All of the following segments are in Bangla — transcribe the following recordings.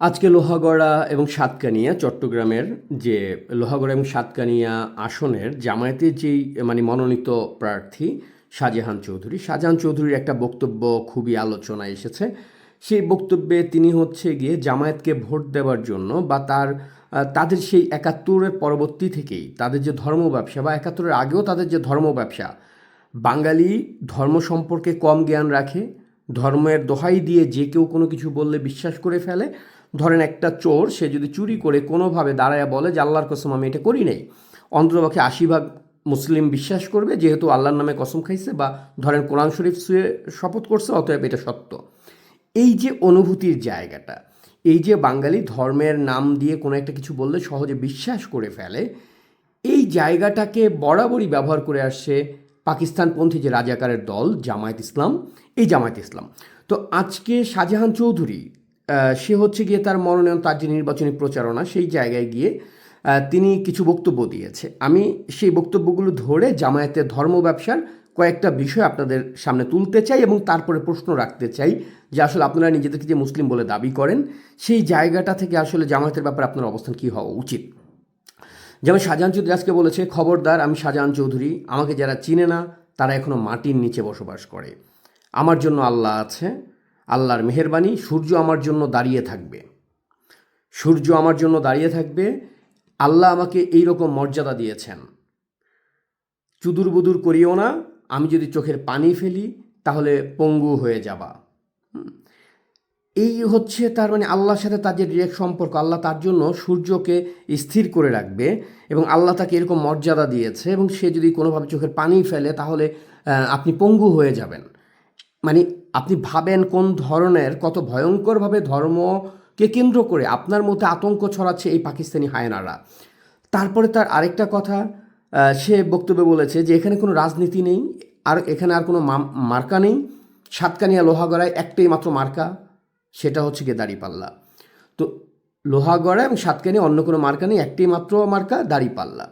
আজকে লোহাগড়া এবং সাতকানিয়া, চট্টগ্রামের যে লোহাগড়া এবং সাতকানিয়া আসনের জামায়াতের যেই মানে মনোনীত প্রার্থী শাহজাহান চৌধুরী, শাহজাহান চৌধুরীর একটা বক্তব্য খুবই আলোচনায় এসেছে। সেই বক্তব্যে তিনি হচ্ছে গিয়ে জামায়াতকে ভোট দেওয়ার জন্য বা তার তাদের সেই একাত্তরের পরবর্তী থেকেই তাদের যে ধর্ম ব্যবসা বা একাত্তরের আগেও তাদের যে ধর্ম ব্যবসা, বাঙালি ধর্ম সম্পর্কে কম জ্ঞান রাখে, ধর্মের দোহাই দিয়ে যে কেউ কোনো কিছু বললে বিশ্বাস করে ফেলে ধরেন একটা চোর, সে যদি চুরি করে কোনোভাবে দাঁড়ায় বলে যে আল্লাহর কসম আমি এটা করি নাই, অন্ততপক্ষে আশি ভাগ মুসলিম বিশ্বাস করবে যেহেতু আল্লাহর নামে কসম খাইছে বা ধরেন কোরআন শরীফ শুয়ে শপথ করছে, অতএব এটা সত্য। এই যে অনুভূতির জায়গাটা, এই যে বাঙালি ধর্মের নাম দিয়ে কোনো একটা কিছু বললে সহজে বিশ্বাস করে ফেলে, এই জায়গাটাকে বরাবরই ব্যবহার করে আসছে পাকিস্তানপন্থী যে রাজাকারের দল, জামায়াত ইসলাম, এই জামায়াত ইসলাম। তো আজকে শাহজাহান চৌধুরী সে হচ্ছে গিয়ে তার মনোনয়ন, তার যে নির্বাচনী প্রচারণা, সেই জায়গায় গিয়ে তিনি কিছু বক্তব্য দিয়েছে। আমি সেই বক্তব্যগুলো ধরে জামায়াতের ধর্ম ব্যবসার কয়েকটা বিষয় আপনাদের সামনে তুলতে চাই এবং তারপরে প্রশ্ন রাখতে চাই যে আসলে আপনারা নিজেদেরকে যে মুসলিম বলে দাবি করেন, সেই জায়গাটা থেকে আসলে জামায়াতের ব্যাপারে আপনার অবস্থান কী হওয়া উচিত? যেমন শাহজাহান চৌধুরী আজকে বলেছে, খবরদার, আমি শাহজাহান চৌধুরী, আমাকে যারা চিনে না, তারা এখনও মাটির নিচে বসবাস করে। আমার জন্য আল্লাহ আছে আল্লাহর মেহেরবানি, সূর্য আমার জন্য দাঁড়িয়ে থাকবে। সূর্য আমার জন্য দাঁড়িয়ে থাকবে। আল্লাহ আমাকে এই রকম মর্যাদা দিয়েছেন। চুদুর বুদুর করিও না, আমি যদি চোখের পানি ফেলি, তাহলে পঙ্গু হয়ে যাবা। এই হচ্ছে তার মানে আল্লাহর সাথে তার যে ডিরেক্ট সম্পর্ক, আল্লাহ তার জন্য সূর্যকে স্থির করে রাখবে এবং আল্লাহ তাকে এরকম মর্যাদা দিয়েছে এবং সে যদি কোনোভাবে চোখের পানি ফেলে, তাহলে আপনি পঙ্গু হয়ে যাবেন। মানে আপনি ভাবেন কোন ধরনের, কত ভয়ঙ্করভাবে ধর্মকে কেন্দ্র করে আপনার মধ্যে আতঙ্ক ছড়াচ্ছে এই পাকিস্তানি হায়নারা। তারপরে তার আরেকটা কথা সে বক্তব্যে বলেছে যে এখানে কোনো রাজনীতি নেই, আর এখানে আর কোনো মার্কা নেই। সাতকানিয়া লোহাগড়ায় একটাই মাত্র মার্কা, সেটা হচ্ছে গিয়ে দাড়িপাল্লা। তো লোহাগড়া এবং সাতকানি অন্য কোনো মার্কা নেই, একটাই মাত্র মার্কা, দাড়িপাল্লা।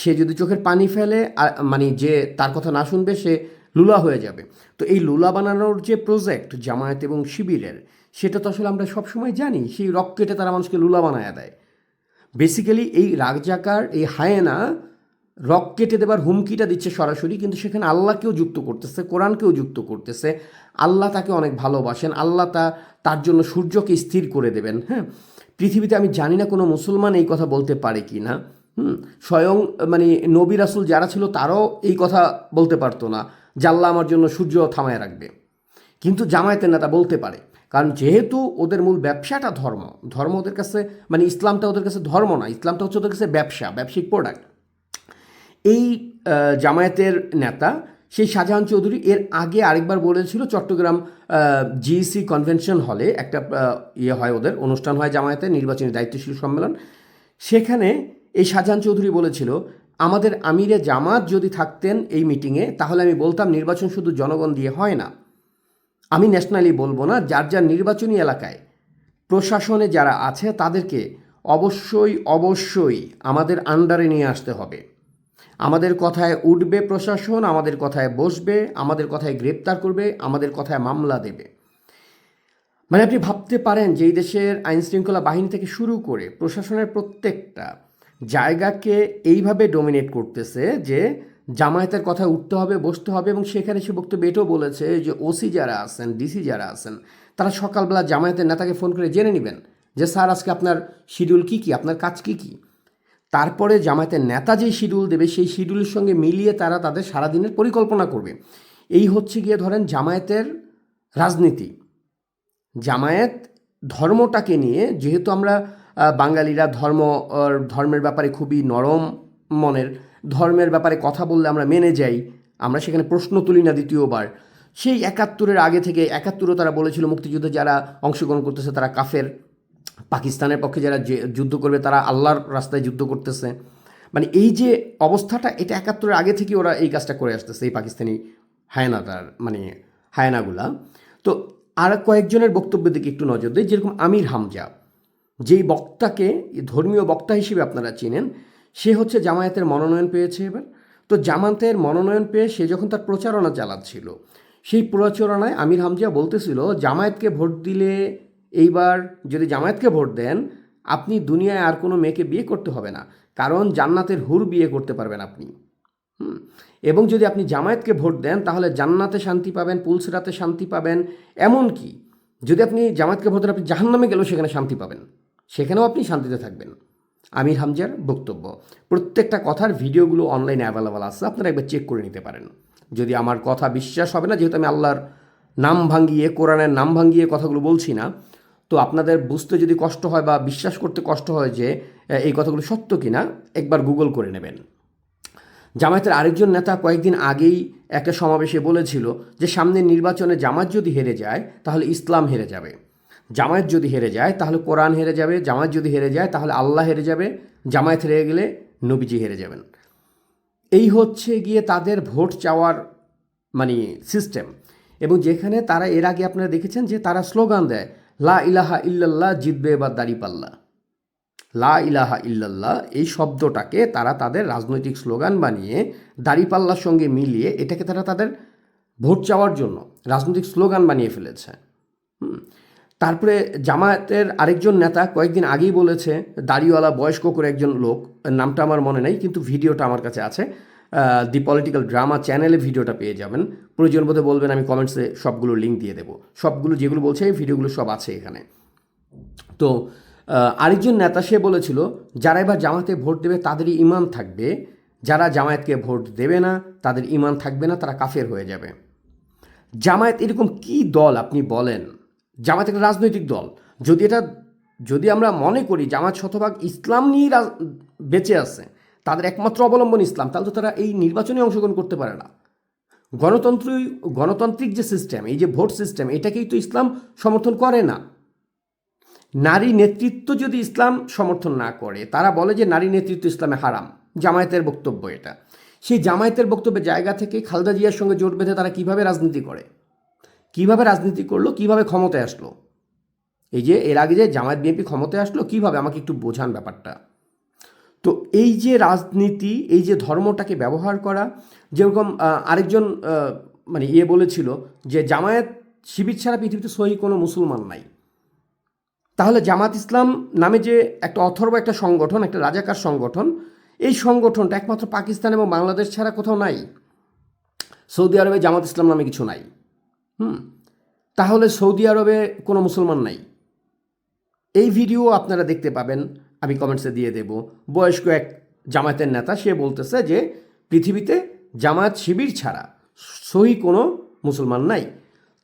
সে যদি চোখের পানি ফেলে, আর মানে যে তার কথা না শুনবে, সে লুলা হয়ে যাবে। তো এই লুলা বানানোর যে প্রজেক্ট জামায়াত এবং শিবিরের, সেটা তো আসলে আমরা সবসময় জানি, সেই রক কেটে তারা মানুষকে লুলা বানায় দেয়। বেসিক্যালি এই রাগজাকার এই হায়েনা রক কেটে দেবার হুমকিটা দিচ্ছে সরাসরি, কিন্তু সেখানে আল্লাহকেও যুক্ত করতেছে, কোরআনকেও যুক্ত করতেছে। আল্লাহ তাকে অনেক ভালোবাসেন, আল্লাহ তা, তার জন্য সূর্যকে স্থির করে দেবেন হ্যাঁ? পৃথিবীতে আমি জানি না কোনো মুসলমান এই কথা বলতে পারে কি না, হুম? স্বয়ং মানে নবী রাসুল যারা ছিল তারাও এই কথা বলতে পারতো না। আল্লাহ আমার জন্য সূর্য থামায় রাখবে। কিন্তু জামায়াতের নেতা বলতে পারে, কারণ যেহেতু ওদের মূল ব্যবসাটা ধর্ম ধর্ম ওদের কাছে মানে ইসলামটা ওদের কাছে ধর্ম না, ইসলামটা হচ্ছে ওদের কাছে ব্যবসা, ব্যবসায়িক প্রোডাক্ট এই জামায়াতের নেতা সেই শাহজাহান চৌধুরী এর আগে আরেকবার বলেছিল চট্টগ্রাম জিইসি কনভেনশন হলে একটা ইয়ে হয় ওদের, অনুষ্ঠান হয় জামায়াতের নির্বাচনী দায়িত্বশীল সম্মেলন। সেখানে এই শাহজাহান চৌধুরী বলেছিল আমাদের আমিরে জামাত যদি থাকতেন এই মিটিংয়ে, তাহলে আমি বলতাম নির্বাচন শুধু জনগণ দিয়ে হয় না। আমি ন্যাশনালি বলব না, যার যার নির্বাচনী এলাকায় প্রশাসনে যারা আছে তাদেরকে অবশ্যই অবশ্যই আমাদের আন্ডারে নিয়ে আসতে হবে। আমাদের কথায় উঠবে প্রশাসন, আমাদের কথায় বসবে, আমাদের কথায় গ্রেপ্তার করবে, আমাদের কথায় মামলা দেবে। মানে আপনি ভাবতে পারেন যে এই দেশের আইনশৃঙ্খলা বাহিনী থেকে শুরু করে প্রশাসনের প্রত্যেকটা জায়গাকে এইভাবে ডোমিনেট করতেছে যে জামায়াতের কথায় উঠতে হবে, বসতে হবে এবং সেখানে সে বক্তব্য এটাও বলেছে যে ওসি যারা আছেন, ডিসি যারা আছেন, তারা সকালবেলা জামায়াতের নেতাকে ফোন করে জেনে নেবেন যে, স্যার, আজকে আপনার শিডিউল কী কী? আপনার কাজ কী কী? তারপরে জামায়াতের নেতা যেই শিডিউল দেবে, সেই শিডিউলের সঙ্গে মিলিয়ে তারা তাদের সারাদিনের পরিকল্পনা করবে। এই হচ্ছে গিয়ে ধরেন জামায়াতের রাজনীতি। জামায়াত ধর্মটাকে নিয়ে যেহেতু আমরা বাঙালিরা ধর্ম ধর্মের ব্যাপারে খুবই নরম মনের। ধর্মের ব্যাপারে কথা বললে আমরা মেনে যাই, আমরা সেখানে প্রশ্ন তুলি না দ্বিতীয়বার। সেই একাত্তরের আগে থেকে একাত্তরও তারা বলেছিল মুক্তিযুদ্ধে যারা অংশগ্রহণ করতেছে তারা কাফের। পাকিস্তানের পক্ষে যারা যুদ্ধ করবে তারা আল্লাহর রাস্তায় যুদ্ধ করতেছে। মানে এই যে অবস্থাটা, এটা একাত্তরের আগে থেকে ওরা এই কাজটা করে আসতেছে, এই পাকিস্তানি হায়নাটার মানে হায়নাগুলা। তো আর কয়েকজনের বক্তব্যের দিকে একটু নজর দিই, যেরকম আমির হামজা। যেই বক্তাকে, ধর্মীয় বক্তা হিসেবে আপনারা চিনেন, সে হচ্ছে জামায়াতের মনোনয়ন পেয়েছে এবার। তো জামায়াতের মনোনয়ন পেয়ে সে যখন তার প্রচারণা চালাচ্ছিল, সেই প্রচারণায় আমির হামজা বলতেছিল, জামায়াতকে ভোট দিলে এইবার যদি জামায়াতকে ভোট দেন, আপনি দুনিয়ায় আর কোনো মেয়েকে বিয়ে করতে হবে না। কারণ জান্নাতের হুর বিয়ে করতে পারবেন আপনি। এবং যদি আপনি জামায়াতকে ভোট দেন, তাহলে জান্নাতে শান্তি পাবেন, পুলসিরাতে শান্তি পাবেন। এমন কি যদি আপনি জামায়াতকে ভোট দেন, আপনি জাহান্নামে গেলেও সেখানে শান্তি পাবেন। সেখানেও আপনি শান্তিতে থাকবেন। আমির হামজার বক্তব্য। প্রত্যেকটা কথার ভিডিওগুলো অনলাইনে অ্যাভেলেবল আছে, আপনারা একবার চেক করে নিতে পারেন। যদি আমার কথা বিশ্বাস হবে না, যেহেতু আমি আল্লাহর নাম ভাঙ্গিয়ে, কোরআনের নাম ভাঙ্গিয়ে কথাগুলো বলছি না, তো আপনাদের বুঝতে যদি কষ্ট হয় বা বিশ্বাস করতে কষ্ট হয় যে এই কথাগুলো সত্য কিনা, একবার গুগল করে নেবেন। জামায়াতের আরেকজন নেতা কয়েকদিন আগেই একটা সমাবেশে বলেছিল যে, সামনের নির্বাচনে জামাত যদি হেরে যায়, তাহলে ইসলাম হেরে যাবে। জামায়াত যদি হেরে যায়, তাহলে কোরআন হেরে যাবে, জামায়াত যদি হেরে যায়, তাহলে আল্লাহ হেরে যাবে, জামায়াত হেরে গেলে নবীজি হেরে যাবেন। এই হচ্ছে গিয়ে তাদের ভোট চাওয়ার মানে সিস্টেম এবং যেখানে তারা, এর আগে আপনারা দেখেছেন যে তারা স্লোগান দেয়, লা ইলাহা ইল্লাল্লাহ জিতবে এবার দাড়িপাল্লা লা ইলাহা ইল্লাল্লাহ, এই শব্দটাকে তারা তাদের রাজনৈতিক স্লোগান বানিয়ে দাড়িপাল্লার সঙ্গে মিলিয়ে এটাকে তারা তাদের ভোট চাওয়ার জন্য রাজনৈতিক স্লোগান বানিয়ে ফেলেছে। হুম। তারপরে জামায়াতের আরেকজন নেতা কয়েকদিন আগেই বলেছে, দাড়িওয়ালা, বয়স্ক করে একজন লোক নামটা আমার মনে নেই, কিন্তু ভিডিওটা আমার কাছে আছে দি পলিটিক্যাল ড্রামা চ্যানেলে ভিডিওটা পেয়ে যাবেন। প্রয়োজন বোধে বলবেন, আমি কমেন্টসে সবগুলো লিঙ্ক দিয়ে দেবো। সবগুলো যেগুলো বলছে, এই ভিডিওগুলো সব আছে এখানে। তো আরেকজন নেতা সে বলেছিল, যারা এবার জামায়াতে ভোট দেবে, তাদেরই ইমান থাকবে। যারা জামায়াতকে ভোট দেবে না, তাদের ইমান থাকবে না, তারা কাফের হয়ে যাবে। জামায়াত এরকম কি দল আপনি বলেন? জামায়াত একটা রাজনৈতিক দল। যদি এটা, যদি আমরা মনে করি জামায়াত শতভাগ ইসলাম নিয়েই বেঁচে আছে, তাদের একমাত্র অবলম্বন ইসলাম, তাহলে তো তারা এই নির্বাচনে অংশগ্রহণ করতে পারে না। গণতন্ত্র, গণতান্ত্রিক যে সিস্টেম এই যে ভোট সিস্টেম এটাকেই তো ইসলাম সমর্থন করে না। নারী নেতৃত্ব যদি ইসলাম সমর্থন না করে, তারা বলে যে নারী নেতৃত্ব ইসলামে হারাম, জামায়াতের বক্তব্য এটা। সেই জামায়াতের বক্তব্যের জায়গা থেকে খালদা জিয়ার সঙ্গে জোট বেঁধে তারা কীভাবে রাজনীতি করে? কীভাবে রাজনীতি করল, কীভাবে ক্ষমতায় আসলো? এই যে, এর আগে যে জামায়াত বিএনপি ক্ষমতায় আসলো, কীভাবে? আমাকে একটু বোঝান ব্যাপারটা। তো এই যে রাজনীতি, এই যে ধর্মটাকে ব্যবহার করা, যেরকম আরেকজন মানে ইয়ে বলেছিল যে জামায়াত শিবির ছাড়া পৃথিবীতে সহি কোনো মুসলমান নাই। তাহলে জামাত ইসলাম নামে যে একটা অথর্ব, একটা সংগঠন, একটা রাজাকার সংগঠন, এই সংগঠনটা একমাত্র পাকিস্তান এবং বাংলাদেশ ছাড়া কোথাও নাই। সৌদি আরবে জামাত ইসলাম নামে কিছু নাই। হুম, তাহলে সৌদি আরবে কোনো মুসলমান নাই। এই ভিডিও আপনারা দেখতে পাবেন, আমি কমেন্টসে দিয়ে দেব। বয়স্ক এক জামায়াতের নেতা, সে বলতেছে যে, পৃথিবীতে জামায়াত শিবির ছাড়া সহি কোনো মুসলমান নাই।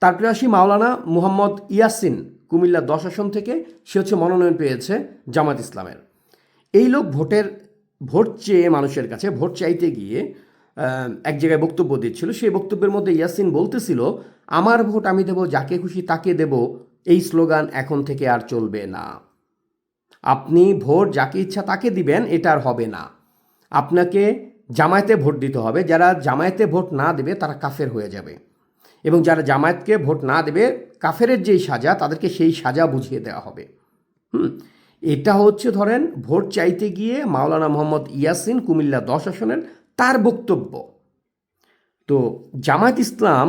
তারপরে আসি মাওলানা মুহাম্মদ ইয়াসিন কুমিল্লা দশ আসন থেকে, সে হচ্ছে মনোনয়ন পেয়েছে জামাত ইসলামের। এই লোক ভোটের, ভোট চেয়ে মানুষের কাছে, ভোট চাইতে গিয়ে এক জায়গায় বক্তব্য দিচ্ছিল। সেই বক্তব্যের মধ্যে ইয়াসিন বলতেছিল, আমার ভোট আমি দেব, যাকে খুশি তাকে দেব। এই স্লোগান এখন থেকে আর চলবে না। আপনি ভোট যাকে ইচ্ছা তাকে দিবেন, এটা আর হবে না। আপনাকে জামায়াতে ভোট দিতে হবে। যারা জামায়াতে ভোট না দেবে, তারা কাফের হয়ে যাবে। এবং যারা জামায়াতকে ভোট না দেবে, কাফেরের যেই সাজা, তাদেরকে সেই সাজা বুঝিয়ে দেওয়া হবে। হুম? এটা হচ্ছে, ধরেন, ভোট চাইতে গিয়ে মাওলানা মোহাম্মদ ইয়াসিন কুমিল্লা দশ আসনের তার বক্তব্য। তো জামায়াত ইসলাম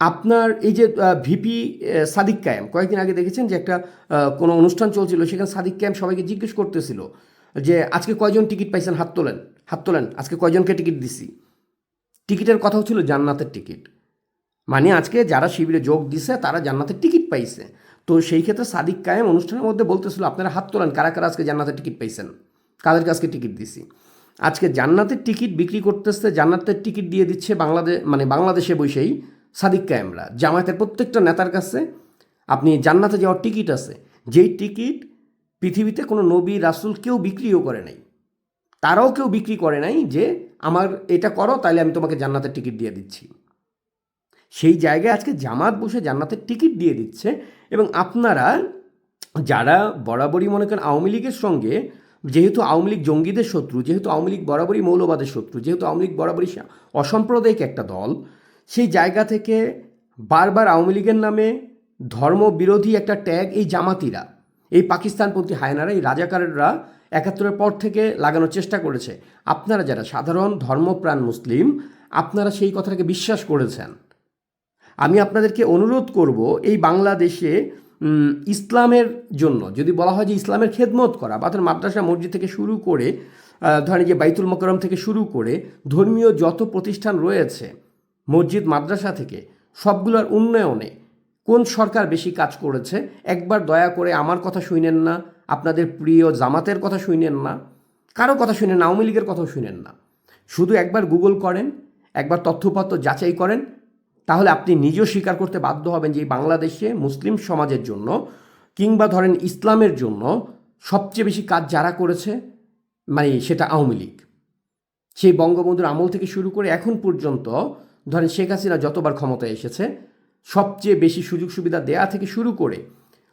আপনার এই যে ভিপি সাদিক কায়েম, কয়েকদিন আগে দেখেছেন যে একটা কোনো অনুষ্ঠান চলছিল, সেখানে সাদিক কায়েম সবাইকে জিজ্ঞেস করতেছিল যে, আজকে কয়জন টিকিট পাইছেন? হাত তোলেন হাত তোলেন, আজকে কয়জনকে টিকিট দিছি? টিকিটের কথাও ছিল জান্নাতের টিকিট। মানে আজকে যারা শিবিরে যোগ দিছে, তারা জান্নাতের টিকিট পাইছে। তো সেই ক্ষেত্রে সাদিক কায়েম অনুষ্ঠানের মধ্যে বলতেছিল, আপনারা হাত তোলেন, কারা কারা আজকে জান্নাতের টিকিট পাইছেন? কাদেরকে আজকে টিকিট দিছি? আজকে জান্নাতের টিকিট বিক্রি করতেছে, জান্নাতের টিকিট দিয়ে দিচ্ছে বাংলাদেশ মানে বাংলাদেশে বসেই সাদিক কায়েমরা। জামায়াতের প্রত্যেকটা নেতার কাছে আপনি জান্নাতে যাওয়ার টিকিট আছে। যেই টিকিট পৃথিবীতে কোনো নবী, রাসূল কেউ বিক্রিও করে নাই। তারাও কেউ বিক্রি করে নাই যে, আমার এটা করো তাহলে আমি তোমাকে জান্নাতের টিকিট দিয়ে দিচ্ছি। সেই জায়গায় আজকে জামাত বসে জান্নাতের টিকিট দিয়ে দিচ্ছে এবং আপনারা যারা বরাবরই মনে করেন আওয়ামী লীগের সঙ্গে যেহেতু আওয়ামী লীগ জঙ্গিদের শত্রু, যেহেতু আওয়ামী লীগ বরাবরই মৌলবাদের শত্রু, যেহেতু আওয়ামী লীগ বরাবরই অসাম্প্রদায়িক একটা দল, সেই জায়গা থেকে বারবার আওয়ামী লীগের নামে ধর্মবিরোধী একটা ট্যাগ এই জামাতিরা, এই পাকিস্তানপন্থী হায়নারা, এই রাজাকাররা একাত্তরের পর থেকে লাগানোর চেষ্টা করেছে। আপনারা যারা সাধারণ ধর্মপ্রাণ মুসলিম, আপনারা সেই কথাটাকে বিশ্বাস করেছেন। আমি আপনাদেরকে অনুরোধ করব, এই বাংলাদেশে ইসলামের জন্য, যদি বলা হয় যে ইসলামের খেদমত করা, বা তার মাদ্রাসা মসজিদ থেকে শুরু করে ধরেন যে বাইতুল মকরম থেকে শুরু করে ধর্মীয় যত প্রতিষ্ঠান রয়েছে, মসজিদ, মাদ্রাসা থেকে, সবগুলোর উন্নয়নে কোন সরকার বেশি কাজ করেছে? একবার দয়া করে আমার কথা শুনেন না, আপনাদের প্রিয় জামাতের কথা শুনেন না, কারও কথা শুনেন না, আওয়ামী লীগের কথাও শুনেন না। শুধু একবার গুগল করেন, একবার তথ্যপত্র যাচাই করেন তাহলে আপনি নিজেও স্বীকার করতে বাধ্য হবেন যে বাংলাদেশে মুসলিম সমাজের জন্য কিংবা ধরেন ইসলামের জন্য সবচেয়ে বেশি কাজ যারা করেছে মানে সেটা আওয়ামী লীগ। সেই বঙ্গবন্ধুর আমল থেকে শুরু করে এখন পর্যন্ত ধরেন শেখ হাসিনা যতবার ক্ষমতায় এসেছে, সবচেয়ে বেশি সুযোগ সুবিধা দেয়া থেকে শুরু করে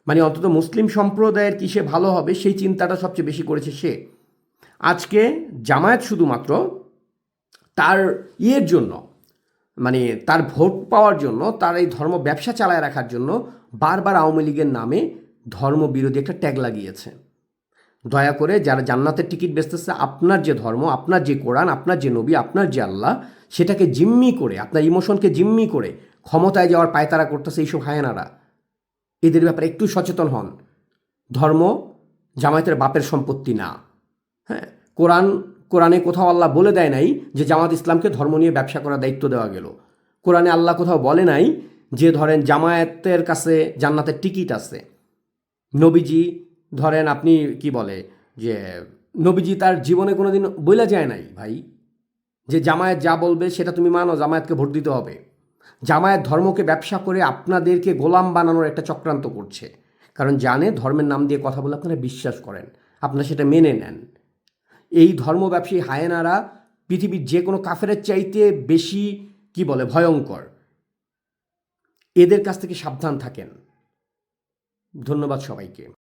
মানে অন্তত মুসলিম সম্প্রদায়ের কিসে ভালো হবে সেই চিন্তাটা সবচেয়ে বেশি করেছে সে। আজকে জামায়াত শুধুমাত্র তার ইয়ের জন্য মানে তার ভোট পাওয়ার জন্য, তার এই ধর্ম ব্যবসা চালায় রাখার জন্য বারবার আওয়ামী লীগের নামে ধর্ম বিরোধী একটা ট্যাগ লাগিয়েছে। দয়া করে যারা জান্নাতের টিকিট বেচতেছে, আপনার যে ধর্ম, আপনার যে কোরআন, আপনার যে নবী, আপনার যে আল্লাহ, সেটাকে জিম্মি করে, আপনার ইমোশনকে জিম্মি করে ক্ষমতায় যাওয়ার পায়তারা করতেছে এইসব হায়ানারা। এদের ব্যাপারে একটু সচেতন হন। ধর্ম জামায়াতের বাপের সম্পত্তি না। হ্যাঁ কোরআন কোরআনে কোথাও আল্লাহ বলে দেয় নাই যে জামাত ইসলামকে ধর্ম নিয়ে ব্যবসা করার দায়িত্ব দেওয়া গেল। কোরআনে আল্লাহ কোথাও বলে নাই যে ধরেন জামায়াতের কাছে জান্নাতের টিকিট আছে। নবীজি ধরেন আপনি কি বলে যে নবীজি তার জীবনে কোনো দিন বইলা যায় নাই ভাই। যে জামায়াত যা বলবে সেটা তুমি মানো, জামায়াতকে ভোট দিতে হবে। জামায়াত ধর্মকে ব্যবসা করে আপনাদেরকে গোলাম বানানোর একটা চক্রান্ত করছে। কারণ জানে ধর্মের নাম দিয়ে কথা বলে আপনারা বিশ্বাস করেন। আপনারা সেটা মেনে নেন। এই ধর্ম ব্যবসায়ী হায়েনারা পৃথিবীর যে কোনো কাফেরের চাইতে বেশি, কি বলে, ভয়ঙ্কর। এদের কাছ থেকে সাবধান থাকেন। ধন্যবাদ সবাইকে।